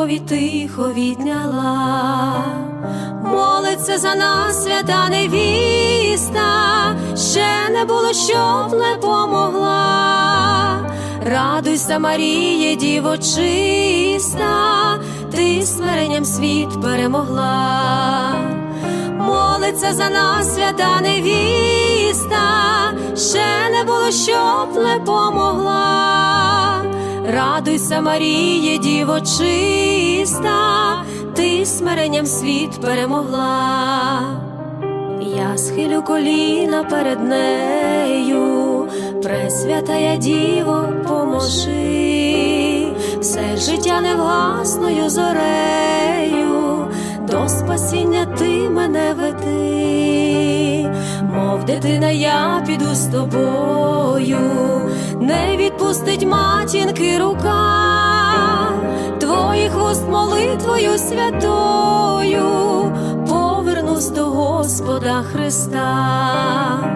любові тихо відняла. Молиться за нас свята невіста, ще не було, щоб не помогла. Радуйся, Маріє, діво чиста, ти смиренням світ перемогла. Молиться за нас свята невіста, ще не було, щоб не помогла. Радуйся, Маріє, діво чиста, ти смиренням світ перемогла. Я схилю коліна перед нею, пресвятая діво, поможи, все життя невгасною зорею, до спасіння ти мене веди, мов дитина, я піду з тобою, не відпустить матінки рука, твоїх вуст молитвою святою, повернусь до Господа Христа.